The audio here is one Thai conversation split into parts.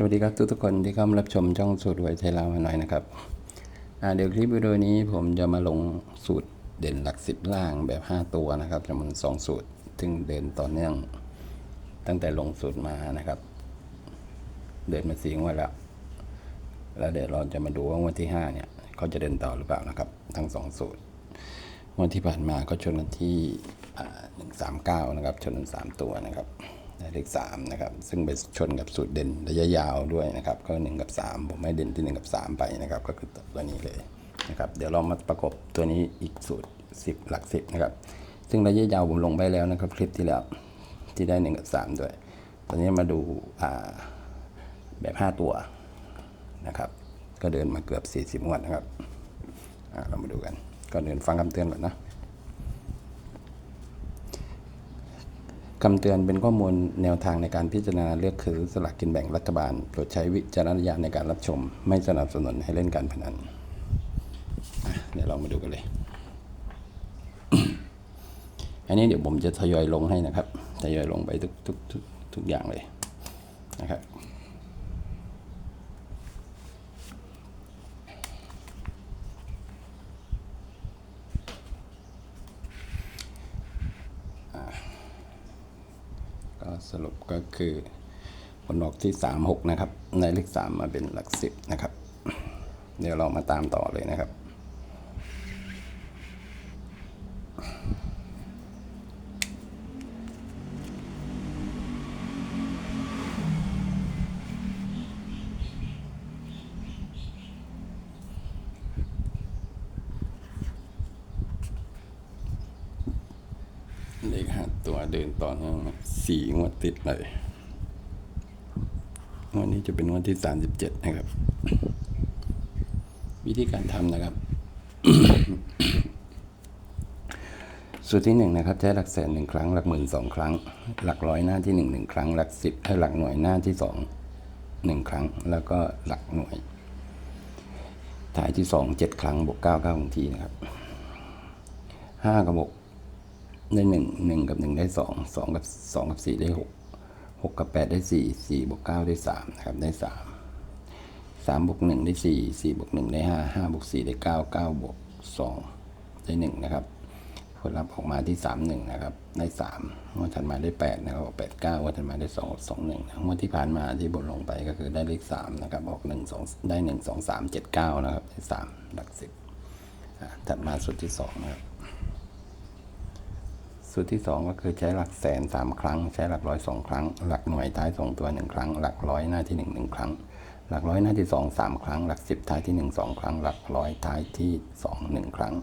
สวัสดีครับทุกทุกๆคนที่เข้ามารับชมช่องสูตรหวยไทยลาวหน่อยนะครับเดี๋ยวคลิปวิดีโอนี้ผมจะมาลงสูตรเด่นหลักสิบล่างแบบ 5 ตัวนะครับจำนวนสองสูตรซึ่งเดินต่อเนื่อง ตั้งแต่ลงสูตรมานะครับ เดินมาสีงวดแล้ว แล้วเดี๋ยวเราจะมาดูว่างวดที่ 5 เนี่ยเขาจะเดินต่อหรือเปล่านะครับ ทั้งสองสูตรงวดที่ผ่านมาก็ชนกันที่หนึ่งสามเก้านะครับ ชนกันสามตัวนะครับ เลขสามนะครับซึ่งไปชนกับสูตรเด่นระยะยาวด้วยนะครับก็หนึ่งกับสามผมให้เด่นที่หนึ่งกับสามไปนะครับก็คือตัวนี้เลยนะครับเดี๋ยวเรามาประกบตัวนี้อีกสูตรสิบหลักสิบนะครับซึ่งระยะยาวผมลงไปแล้วนะครับคลิปที่แล้วที่ได้หนึ่งกับสามด้วย ตอนนี้มาดูาแบบห้าตัวนะครับก็เดินมาเกือบสี่สิบงวดนะครับเรามาดูกันก่อนอื่นฟังคำเตือนก่อนนะ คำเตือนเป็นข้อมูลแนวทางในการพิจารณาเลือกซื้อสลากกินแบ่งรัฐบาล โปรดใช้วิจารณญาณในการรับชม ไม่สนับสนุนให้เล่นการพนันเดี๋ยวเรามาดูกันเลย อันนี้เดี๋ยวผมจะทยอยลงให้นะครับ ทยอยลงไปทุกทุกทุกทุกอย่างเลยนะครับ สรุปก็คือผลออกที่ 3 6 นะครับในเลข3มาเป็นหลัก10นะครับ เดี๋ยวเรามาตามต่อเลยนะครับ ขห้าตัวเดินต่อเนื่องสี่งวดติดเลยงวดนี้จะเป็นงวดที่สามสิบเจ็ดนะครับ วิธีการทำนะครับ สูตรที่หนึ่งนะครับ ใช้หลักแสนหนึ่งครั้ง หลักหมื่นสองครั้ง หลักร้อยหน้าที่หนึ่งหนึ่งครั้ง หลักสิบให้หลักหน่วยหน้าที่สองหนึ่งครั้ง แล้วก็หลักหน่วยท้ายที่สองเจ็ดครั้งบวกเก้าเก้าของทีนะครับห้ากับบวก ได้หนึ่งหนึ่งกับหนึ่งได้สองสองกับสองกับสี่ได้หกหกกับแปดได้สี่สี่บวกเก้าได้สามนะครับได้สามสามบวกหนึ่งได้สี่สี่บวกหนึ่งได้ห้าห้าบวกสี่ได้เก้าเก้าบวกสองได้หนึ่งนะครับผลลัพธ์ออกมาที่สามหนึ่งนะครับได้สามงวดถัดมาได้แปดนะครับออกแปดเก้างวดถัดมาได้สองสองหนึ่งงวดที่ผ่านมาที่บนลงไปก็คือได้เลขสามนะครับออกหนึ่งสองได้หนึ่งสองสามเจ็ดเก้านะครับได้สามหลักสิบถัดมาสุดที่สองนะครับ สูตรที่สองก็คือใช้หลักแสนสามครั้ง ใช้หลักร้อยสองครั้ง หลักหน่วยท้ายสองตัวหนึ่งครั้ง หลักร้อยหน้าที่หนึ่งหนึ่งครั้ง หลักร้อยหน้าที่สองสามครั้ง หลักสิบท้ายที่หนึ่งสองครั้ง หลักร้อยท้ายที่สองหนึ่งครั้ง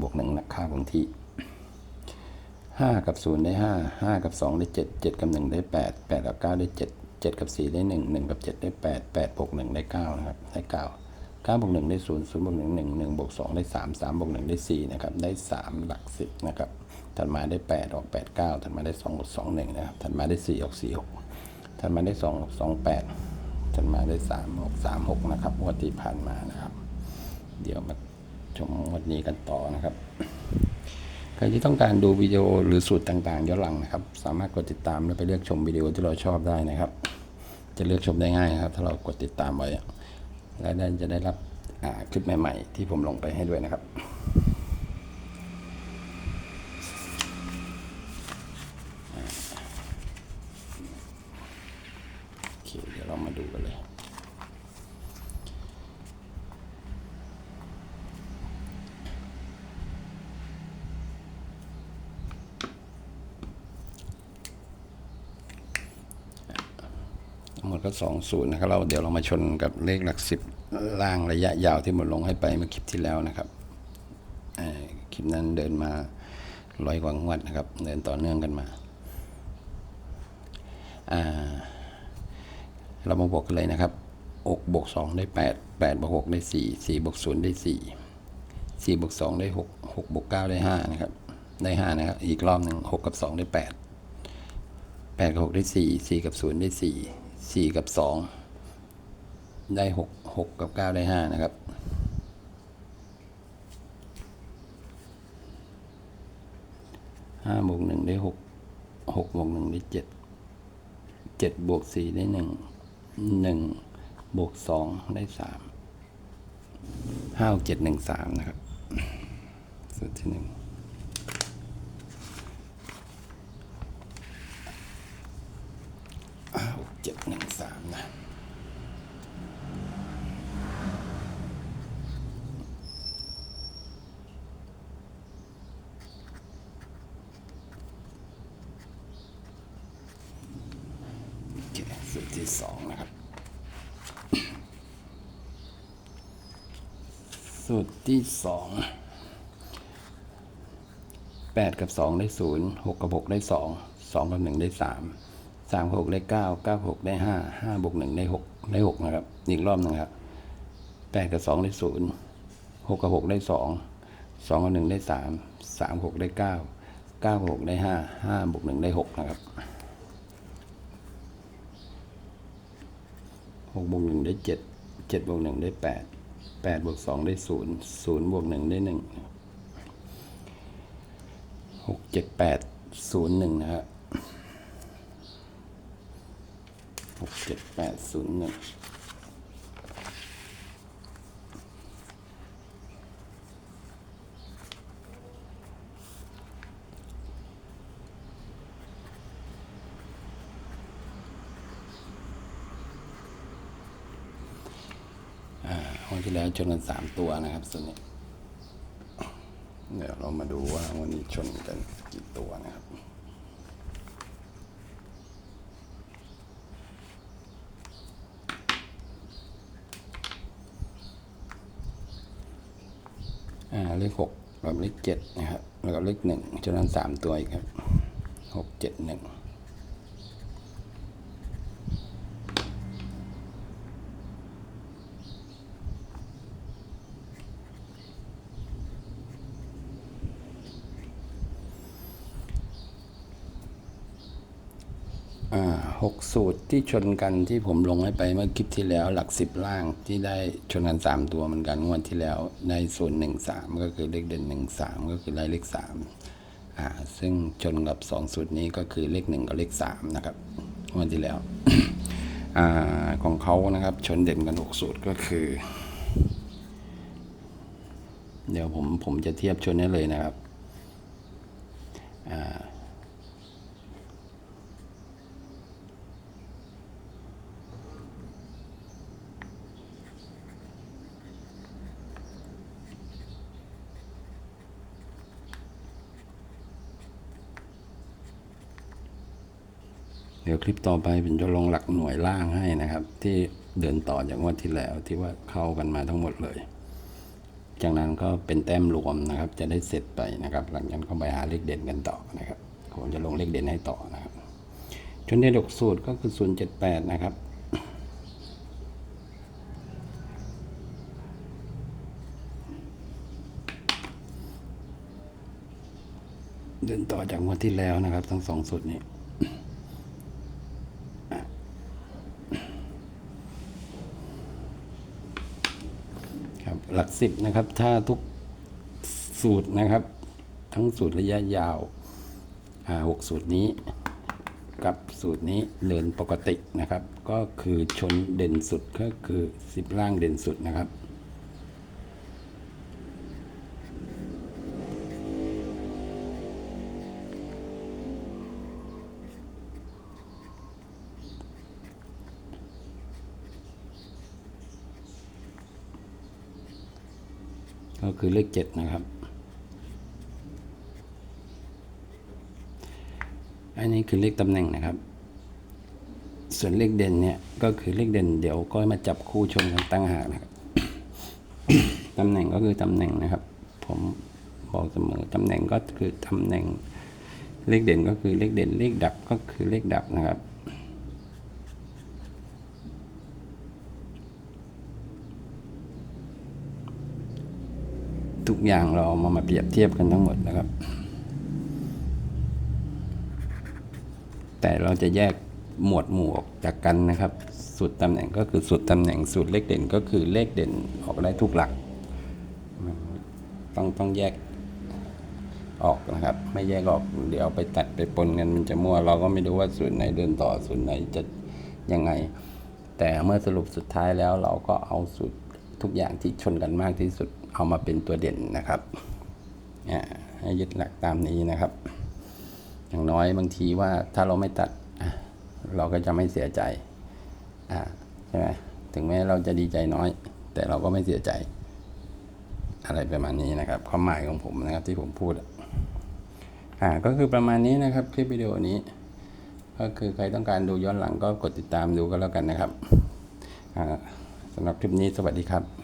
บวกหนึ่งค่าคงที่ห้ากับศูนย์ได้ห้าห้ากับสองได้เจ็ดเจ็ดกับหนึ่งได้แปดแปดกับเก้าได้เจ็ดเจ็ดกับสี่ได้หนึ่งหนึ่งกับเจ็ดได้แปดแปดบวกหนึ่งได้เก้านะครับ ได้เก้าเก้าบวกหนึ่งได้ศูนย์ศูนย์บวกหนึ่งหนึ่งหนึ่งบวกสองได้สามสามบวกหนึ่งได้สี่นะครับ ได้สามหลักสิบนะครับ ถัดมาได้ 8 ออก 8 9ถัดมาได้ 2 ออก 2 1 นะครับ ถัดมาได้ 4 ออก 4 6 ถัดมาได้ 2 ออก 2 8 ถัดมาได้ 3 ออก 3 6 นะครับงวันที่ผ่านมานะครับ เดี๋ยวมาชมงวันนี้กันต่อนะครับ ใครที่ต้องการดูวิดีโอหรือสูตรต่างๆย้อนหลังนะครับ สามารถกดติดตามแล้วไปเลือกชมวิดีโอที่เราชอบได้นะครับ จะเลือกชมได้ง่ายนะครับ ถ้าเรากดติดตามไว้ และได้จะได้รับคลิปใหม่ ๆ ที่ผมลงไปให้ด้วยนะครับ เคเดี๋ยวเรามาดูกันเลย หมดก็สองศูนย์นะครับเราเดี๋ยวเรามาชนกับเลขหลักสิบล่างระยะยาวที่หมดลงให้ไปเมื่อคลิปที่แล้วนะครับคลิปนั้นเดินมาร้อยกว่างวดนะครับ เดินต่อเนื่องกันมา อ่า เรามาบวกกันเลยนะครับอกบวกสองได้แปดแปดบวกหกได้สี่สี่บวกศูนย์ได้สี่สี่บวกสองได้หกหกบวกเก้าได้ห้านะครับ ได้ห้านะครับ อีกรอบหนึ่งหกกับสองได้แปดแปดกับหกได้สี่สี่กับศูนย์ได้สี่สี่กับสองได้หกหกกับเก้าได้ห้านะครับห้าบวกหนึ่งได้หกหกบวกหนึ่งได้เจ็ดเจ็ดบวกสี่ได้หนึ่ง หนึ่งบวกสองได้สามห้าเจ็ดหนึ่งสามนะครับ สูตรที่หนึ่งห้าหกเจ็ดหนึ่งสามนะ โอเค สูตรที่สองนะครับ สูตรที่สองแปดกับสองได้ศูนย์หกกับหกได้สองสองกับหนึ่งได้สามสามหกได้เก้าเก้าหกได้ห้าห้าบวกหนึ่งได้หกได้หกนะครับ อีกรอบหนึ่งครับแปดกับสองได้ศูนย์หกกับหกได้สองสองกับหนึ่งได้สามสามหกได้เก้าเก้าหกได้ห้าห้าบวกหนึ่งได้หกนะครับ หกบวกหนึ่งได้เจ็ดเจ็ดบวกหนึ่งได้แปดแปดบวกสองได้ศูนย์ศูนย์บวกหนึ่งได้หนึ่งหกเจ็ดแปดศูนย์หนึ่งนะฮะหกเจ็ดแปดศูนย์หนึ่ง วันที่แล้วชนกันสามตัวนะครับส่วนนี้เดี๋ยวเรามาดูว่าวันนี้ชนกันกี่ตัวนะครับอ่าเลขหกกับเลขเจ็ดนะครับ แล้วก็เลขหนึ่งจำนวนสามตัวอีกครับหกเจ็ดหนึ่งอ่า หกสูตรที่ชนกันที่ผมลงให้ไปเมื่อคลิปที่แล้วหลักสิบล่างที่ได้ชนกันสามตัวเหมือนกันงวดที่แล้วได้ส่วนหนึ่งสามก็คือเลขเด่นหนึ่งสามก็คือได้เลขสามอ่าซึ่งชนกับสองสูตรนี้ก็คือเลขหนึ่งกับเลขสามนะครับงวดที่แล้วอ่าของเขานะครับชนเด่นกันหกสูตรก็คือ เดี๋ยวผมผมจะเทียบชนให้เลยนะครับอ่า เดี๋ยวคลิปต่อไปผมจะลงหลักหน่วยล่างให้นะครับ ที่เดินต่อจากวันที่แล้วที่ว่าเข้ากันมาทั้งหมดเลย จากนั้นก็เป็นแต้มรวมนะครับ จะได้เสร็จไปนะครับ หลังจากนั้นก็ไปหาเลขเด่นกันต่อนะครับผมจะลงเลขเด่นให้ต่อนะครับชนเด่นดกสูตรก็คือ078นะครับเดินต่อจากวันที่แล้วนะครับ ทั้งสองสูตรนี้ ครับหลัก สิบนะครับถ้าทุกสูตรนะครับ ทั้งสูตรระยะยาวหกสูตรนี้ กับสูตรนี้เดินปกตินะครับ ก็คือชนเด่นสุดก็คือสิบล่างเด่นสุดนะครับ ก็คือเลขเจ็ดนะครับ อันนี้คือเลขตำแหน่งนะครับ ส่วนเลขเด่นเนี่ยก็คือเลขเด่นเดี๋ยวก็มาจับคู่ชนกันตั้งหากนะครับตำแหน่งก็คือตำแหน่งนะครับ ผมบอกเสมอตำแหน่งก็คือตำแหน่งเลขเด่นก็คือเลขเด่นเลขดับก็คือเลขดับนะครับ ทุกอย่างเราเอามามาเปรียบเทียบกันทั้งหมดนะครับ แต่เราจะแยกหมวดหมู่ออกจากกันนะครับ สูตรตำแหน่งก็คือสูตรตำแหน่งสูตรเลขเด่นก็คือเลขเด่นออกได้ทุกหลัก ต้องต้องแยกออกนะครับ ไม่แยกออกเดี๋ยวไปตัดไปปนกันมันจะมั่วเราก็ไม่รู้ว่าสูตรไหนเดินต่อสูตรไหนจะยังไง แต่เมื่อสรุปสุดท้ายแล้วเราก็เอาสุดทุกอย่างที่ชนกันมากที่สุด เอามาเป็นตัวเด่นนะครับอ่าให้ยึดหลักตามนี้นะครับ อย่างน้อยบางทีว่าถ้าเราไม่ตัดเราก็จะไม่เสียใจใช่ไหมถึงแม้เราจะดีใจน้อย แต่เราก็ไม่เสียใจ อะไรประมาณนี้นะครับ ความหมายของผมนะครับที่ผมพูดอะอ่าก็คือประมาณนี้นะครับคลิปวิดีโอนี้ ก็คือใครต้องการดูย้อนหลังก็กดติดตามดูก็แล้วกันนะครับอ่าสำหรับคลิปนี้สวัสดีครับ